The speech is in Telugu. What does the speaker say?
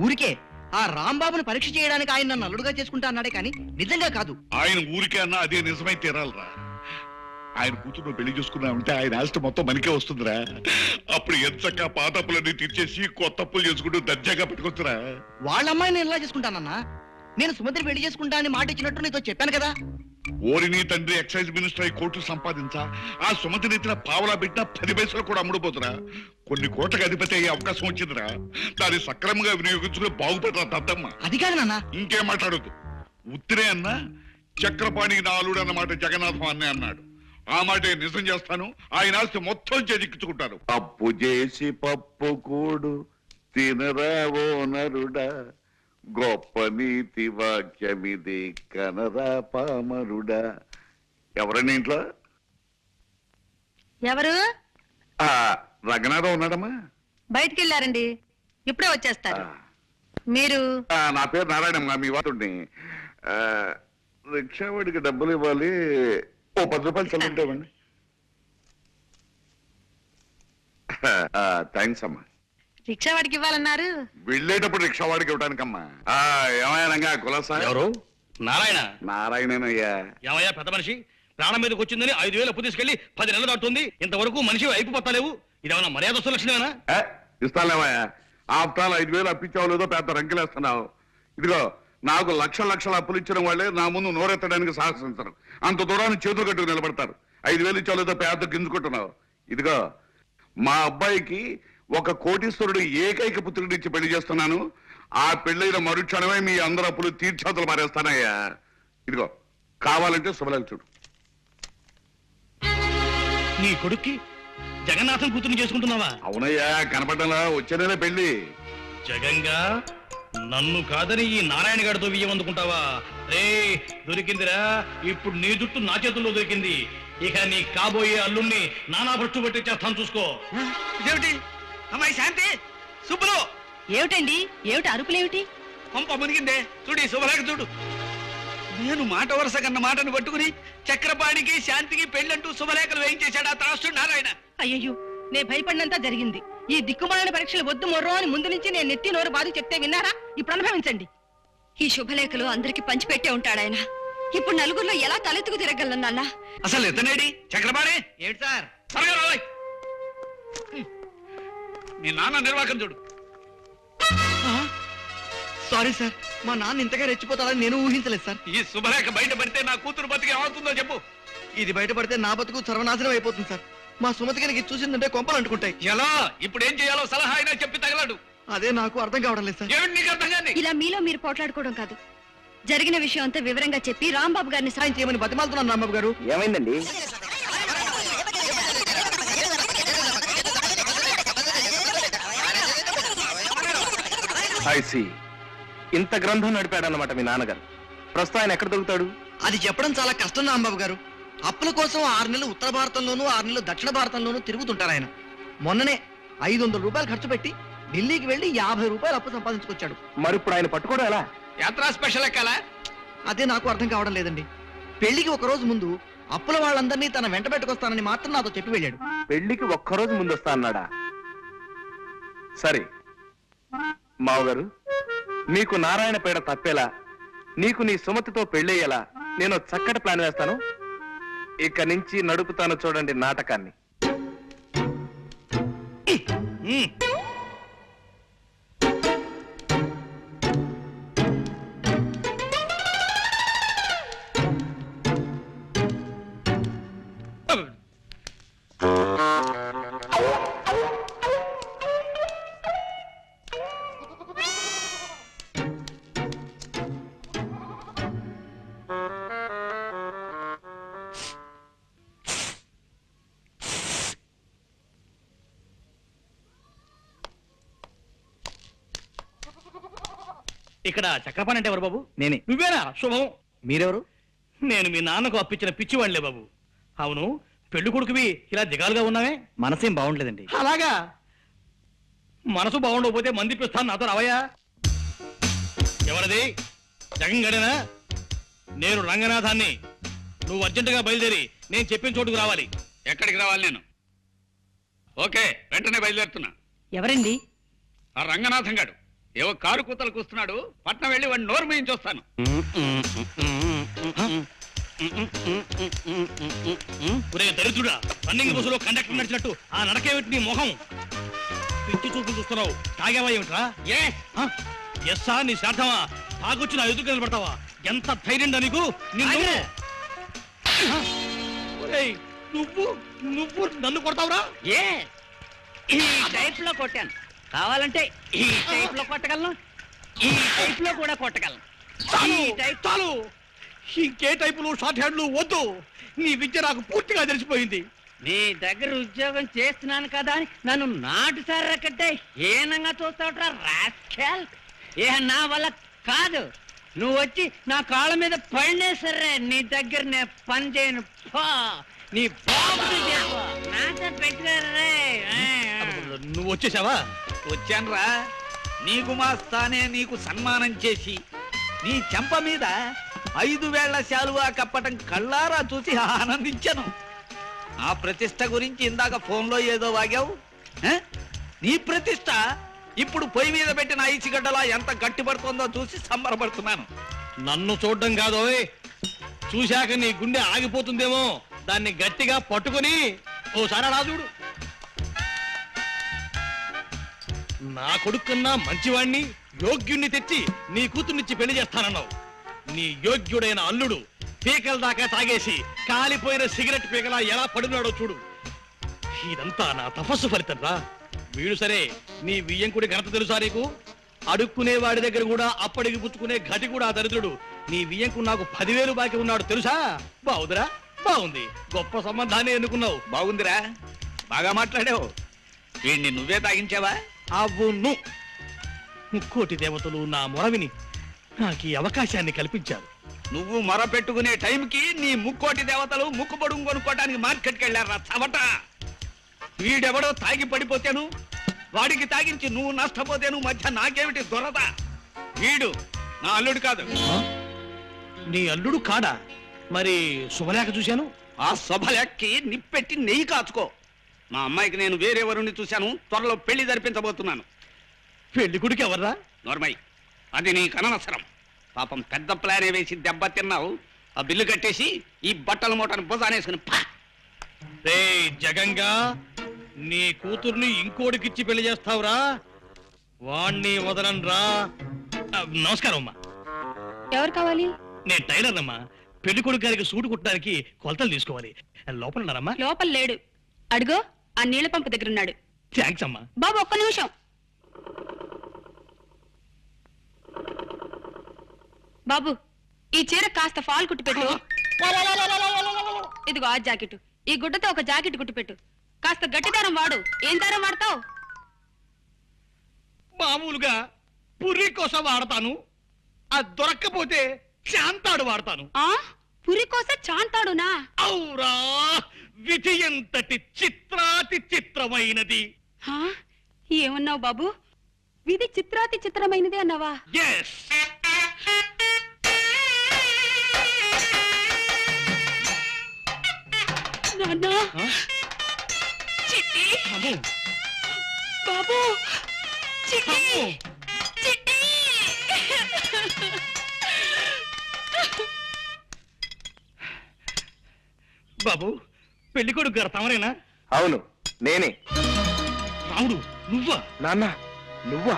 ఊరికే ఆ రాంబాబుని పరీక్ష చేయడానికి ఆయన నన్ను అల్లుడుగా చేసుకుంటా అన్నాడే కానీ నిజంగా కాదు. ఆయన ఊరికే అన్నా అదే నిజమై తీరాలరా. ఆయన కూతురు పెళ్ళి చూసుకున్నామంటే ఆయన ఆస్తి మొత్తం మనకే వస్తుందిరా. అప్పుడు ఎంచక్క పాత అప్పులన్నీ తీర్చేసి కొత్త అప్పులు చేసుకుంటూ దర్జాగా పెట్టుకొచ్చురా. వాళ్ళ అమ్మాయిని ఎలా చేసుకుంటానన్నా? నేను సుమంత్రి పెళ్ళి చేసుకుంటా అని మాట ఇచ్చినట్టు నీతో చెప్పాను కదా. ఓరిని తండ్రి ఎక్సైజ్ మినిస్టర్ అయి కోట్లు సంపాదించా. ఆ సుమతి నెత్తిన పావలా పెట్టిన పది పైసలు కూడా అమ్ముడుపోతురా. కొన్ని కోట్లకు అధిపతి అయ్యే అవకాశం వచ్చిందిరా. దాన్ని సక్రమంగా వినియోగించుకుని బాగుపడరా దద్దమ్మ అది కాదు నాన్న. ఇంకేం మాట్లాడొద్దు. ఉత్తిరే అన్న చక్రపాణి నాలుడు అన్నమాట జగన్నాథం అన్నే అన్నాడు. ఆ మాట నిజం చేస్తాను. ఆయన ఆస్తి మొత్తం చేజిక్కించుకుంటాను అప్పు చేసి పప్పు కూడు తినరావో నరుడా. గొప్ప నీతి వాక్యమిది కనరా పామరుడా. ఎవరండి ఇంట్లో? ఎవరు? ఆ రంగనాథం ఉన్నాడమ్మా. బయటికి వెళ్ళారండి ఇప్పుడే వచ్చేస్తారు. మీరు? ఆ, నా పేరు నారాయణమ్మ మీ వాడుండి. రిక్షావాడికి డబ్బులు ఇవ్వాలి. ఓ పది రూపాయలు చల్లుంటామండి థ్యాంక్స్ అమ్మా. రిక్షా వాడికి ఇవ్వాలన్నారు. వెళ్ళేటప్పుడు రిక్షావాడికి ఇవ్వడానికమ్మా. ఆ, ఏమయ్యా రంగా కులసా? ఎవరు? నారాయణ. నారాయణనయ్యా. ఏమయ్యా పెద్ద మనిషి? ప్రాణం మీదకి వచ్చిందని ఐదు వేలు అప్పు తీసుకెళ్ళి పది నెలలు దాటుతుంది. ఇంతవరకు మనిషి వైపు పత్తలేవు ఇదేమన్నా మర్యాద సులక్షణమేనా ఆఫ్టర్ ఆల్ ఐదు వేలు అప్పించావు లేదో పెద్ద రంకెలేస్తున్నావు. ఇదిగో నాకు లక్ష లక్షల అప్పులు ఇచ్చిన వాళ్ళే నా ముందు నోరెత్తడానికి సాహసించరు. అంత దూరాన్ని చేతులు కట్టుకు నిలబడతారు. ఐదు వేలు ఇచ్చావు లేదో పెద్ద గింజుకుంటున్నావు ఇదిగో మా అబ్బాయికి ఒక కోటీశ్వరుడు ఏకైక పుత్రుడిని ఇచ్చి పెళ్ళి చేస్తున్నాను. ఆ పెళ్ళైన మరుక్షణమే మీ అందరు అప్పులు తీర్చేతలు మారేస్తానయ్యా. ఇదిగో కావాలంటే శుభలేఖ చూడు నీ కొడుక్కి జగన్నాథం కూతురు చేసుకుంటున్నావా? అవునయ్యా కనపడ్డంలా వచ్చే నెల పెళ్ళి జగంగా నన్ను కాదని ఈ నారాయణ గారితో బియ్యం అందుకుంటావా? రే దొరికిందిరా ఇప్పుడు నీ జుట్టు నా చేతుల్లో దొరికింది. ఇక నీ కాబోయే అల్లుణ్ణి నానా భ్రష్టు పెట్టి చేస్తాను చూసుకో. ఇదేమిటి? అమ్మాయి శాంతి సుబ్బులు. ఏమిటండి? ఏమిటి అరుపులేమిటి? పంప మునిగిందే. చూడు ఈ శుభలేఖ చూడు. నేను మాట వరుస కన్న మాటను పట్టుకుని చక్రపాణికి శాంతికి పెళ్ళంటూ శుభలేఖలు వేయించేశాడు ఆ త్రాసుడు నారాయణ? అయ్యయ్యో నే భయపడినంత జరిగింది. ఈ దిక్కుమాలిన పరీక్షలు వద్దు మొర్రో అని ముందు నుంచి నేను నెత్తి నోరు బాధ చెప్తే విన్నారా? ఇప్పుడు అనుభవించండి. ఈ శుభలేఖలు అందరికి పంచిపెట్టే ఉంటాడాయన ఇప్పుడు నలుగురిలో ఎలా తలెత్తుకు తిరగలను నాన్న? అసలు ఎత్తనేడి? చక్రపాణి? ఏమిటి సార్? మీ నాన్న నిర్వాకం చూడు. సారీ సార్ మా నాన్న ఇంతగా రెచ్చిపోతాడని నేను ఊహించలేదు సార్. ఈ శుభలేఖ బయట పడితే నా కూతురు బతికి ఏమవుతుందో చెప్పు. ఇది బయటపడితే నా బతుకు సర్వనాశనం అయిపోతుంది సార్. మా సుమతి ఇది చూసిందంటే కొంపలు అంటుకుంటాయి. ఎలా? ఇప్పుడు ఏం చేయాలో సలహా అయినా చెప్పి తగలడు. అదే నాకు అర్థం కావడం లేదు సార్. ఏమిటి నీకు అర్థం కాని? ఇలా మీలో మీరు పోట్లాడుకోవడం కాదు. జరిగిన విషయం అంతా వివరంగా చెప్పి రాంబాబు గారిని సాయం చేయమని బతిమాలుతున్నాను రాంబాబు గారు. ఏమైందండి? ఐసి. ఇంత గ్రంథం నడిపాడన్నమాట మీ నాన్నగారు. ప్రస్తుతం ఆయన ఎక్కడ దొరుకుతాడు? అది చెప్పడం చాలా కష్టం రాంబాబు గారు. అప్పుల కోసం ఆరు నెలలు ఉత్తర భారతంలోనూ ఆరు నెలలు దక్షిణ భారతంలోనూ తిరుగుతుంటారు ఆయన. మొన్ననే ఐదు వందల రూపాయలు ఖర్చు పెట్టి ఢిల్లీకి వెళ్ళి యాభై రూపాయలు అప్పు సంపాదించుకొచ్చాడు. మరి ఇప్పుడు ఆయన పట్టుకోవడం ఎలా? యాత్రా స్పెషల్ ఎక్కాలా? అదే నాకు అర్థం కావడం లేదండి. పెళ్ళికి ఒక రోజు ముందు అప్పుల వాళ్ళందరినీ తన వెంట పెట్టుకొస్తానని మాత్రం నాతో చెప్పి వెళ్ళాడు. పెళ్ళికి ఒక్కరోజు ముందు వస్తా అన్నాడా? సరే. మావగారు నీకు నారాయణ పేడ తప్పేలా నీకు నీ సుమతితో పెళ్ళయ్యేలా నేను చక్కటి ప్లాన్ వేస్తాను. ఇక నుంచి నడుపుతాను చూడండి నాటకాన్ని. ఇక్కడ చక్రపాణి అంటే ఎవరు బాబు? నేనే. నువ్వేనా? శుభం. మీరెవరు? నేను మీ నాన్నకు అప్పించిన పిచ్చివాళ్ళే బాబు. అవును పెళ్ళి కొడుకువి ఇలా దిగాలుగా ఉన్నావే? మనసేం బాగుండలేదండి. అలాగా? మనసు బాగుండకపోతే మంది పిస్తాను నాతో రావయ్యా. ఎవరిది? జగన్ గడేనా నేను రంగనాథాన్ని. నువ్వు అర్జెంటుగా బయలుదేరి నేను చెప్పిన చోటుకు రావాలి. ఎక్కడికి రావాలి నేను? ఓకే వెంటనే బయలుదేరుతున్నా. ఎవరండి? ఆ రంగనాథం గాడు. ఏవో కారు కూతలకు వస్తున్నాడు. పట్నం వెళ్ళి వాడిని నోరు మేయించి వస్తాను. ఒరే దరిద్రుడా రన్నింగ్ బస్సులో కండక్టర్ నడిచినట్టు ఆ నడకేమిటి నీ మొహం? పిచ్చి చూపులు చూస్తున్నావు. తాగేవా ఏమిట్రా? ఏ ఎస్సా నీ శార్థమా తాగొచ్చి నా ఎదురు నిలబడతావా? ఎంత ధైర్యం నీకు? నువ్వు నువ్వు నన్ను కొడతావురా? ఏ ఈ టైప్లో కొట్టాను. కావాలంటే ఈ టైప్లో కొట్టగలను. ఈ టైప్లో కూడా కొట్టగలను. చాలు ఈ టైప్ చాలు. ఇంకే టైపులు షార్ట్ హ్యాండ్లు వద్దు. నీ విద్య నాకు పూర్తిగా తెలిసిపోయింది. నీ దగ్గర ఉద్యోగం చేస్తున్నాను కదా అని నన్ను నాటు సర్రకట్టే హీనంగా చూస్తావుట్రా రాస్కెల్. ఏ నా వల్ల కాదు. నువ్వు వచ్చి నా కాళ్ళ మీద పడినే సరే నీ దగ్గర నేను పని చేయను. పో. నీ చెప్పు నాతో నువ్వు వచ్చేసావా? వచ్చానురా. నీ గుమాస్తానే నీకు సన్మానం చేసి నీ చెంప మీద ఐదు వేళ్ళ శాలువా కప్పటం కళ్ళారా చూసి ఆనందించాను. ఆ ప్రతిష్ట గురించి ఇందాక ఫోన్లో ఏదో వాగావు? నీ ప్రతిష్ట ఇప్పుడు పొయ్యి మీద పెట్టిన ఐచిగడ్డలా ఎంత గట్టిపడుతుందో చూసి సంబరపడుతున్నాను. నన్ను చూడడం కాదు చూశాక నీ గుండె ఆగిపోతుందేమో. దాన్ని గట్టిగా పట్టుకొని ఓసారి అలా చూడు. నా కొడుకున్నా మంచివాణ్ణి యోగ్యుణ్ణి తెచ్చి నీ కూతుర్నిచ్చి పెళ్ళి చేస్తానన్నావు. నీ యోగ్యుడైన అల్లుడు పీకల దాకా తాగేసి కాలిపోయిన సిగరెట్ పీకలా ఎలా పడున్నాడో చూడు. ఇదంతా నా తపస్సు ఫలితం రా. వీడు సరే నీ వియ్యంకుడి ఘనత తెలుసా నీకు? అడుక్కునే వాడి దగ్గర కూడా అప్పటికి పుచ్చుకునే ఘటి కూడా దరిద్రుడు. నీ వియ్యంకు నాకు పదివేలు బాకీ ఉన్నాడు తెలుసా? బాగుందిరా బాగుంది గొప్ప సంబంధాన్ని ఎన్నుకున్నావు. బాగుందిరా బాగా మాట్లాడావు. వీడిని నువ్వే తాగించావా? అవును. ముక్కోటి దేవతలు నా మొరవిని నాకు ఈ అవకాశాన్ని కల్పించారు. నువ్వు మొర పెట్టుకునే టైంకి నీ ముక్కోటి దేవతలు ముక్కు పొడుగు కొనుక్కోటానికి మార్కెట్కి వెళ్ళారా చవట? వీడెవడో తాగి పడిపోతేను వాడికి తాగించి నువ్వు నష్టపోతేను మధ్య నాకేమిటి దొరద? వీడు నా అల్లుడు కాదు? నీ అల్లుడు కాడా? మరి శుభలేఖ చూశాను? ఆ శుభలెక్కి నిప్పెట్టి నెయ్యి కాచుకో. మా అమ్మాయికి నేను వేరే వరుణ్ణి చూశాను త్వరలో పెళ్ళి జరిపించబోతున్నాను. పెళ్ళి కొడుకు ఎవర్రా? నోర్మై అది నీ కనవసరం. పాపం పెద్ద ప్లానే వేసి దెబ్బ తిన్నావు. ఆ బిల్లు కట్టేసి ఈ బట్టల మూటను భుజానేసుకుని పా. రే జగంగా నీ కూతుర్ని ఇంకోడికిచ్చి పెళ్ళి చేస్తావురా? వాణ్ణి వదలనురా ఆ, నమస్కారం అమ్మా. ఎవరు కావాలి? నేను టైలర్ అమ్మా. పెళ్ళి కొడుకు గారికి సూటు కుట్టడానికి కొలతలు తీసుకోవాలి. లోపల ఉన్నారమ్మా. లోపల లేడు. అడుగో. ఆ నీళ్ళ పంపు దగ్గర ఉన్నాడు థ్యాంక్స్ అమ్మా. బాబు ఒక్క నిమిషం. బాబు ఈ చీర కాస్త ఫాల్ కుట్టిపెట్టు ఇదిగో ఆ జాకెట్ ఈ గుడ్డతో ఒక జాకెట్ కుట్టిపెట్టు కాస్త గట్టి దారం వాడు. ఏం దారం వాడతావు? మామూలుగా పుర్రి కోసం వాడతాను. అది దొరక్కపోతే శాంతాడు వాడతాను. ఆ? పురి కోసం చాంతాడునా? ఔరా విధి ఎంతటి చిత్రాతి చిత్రమైనది. హా? ఏమన్నావు బాబు? విధి చిత్రాతి చిత్రమైనది అన్నావా? ఎస్ నాన్నా! చిట్టి! బాబు! చిట్టి! చిట్టి! బాబు! పెళ్ళి కొడుకు గారు తమరేనా? అవును నేనే. రాముడు నువ్వా? నాన్న నువ్వా?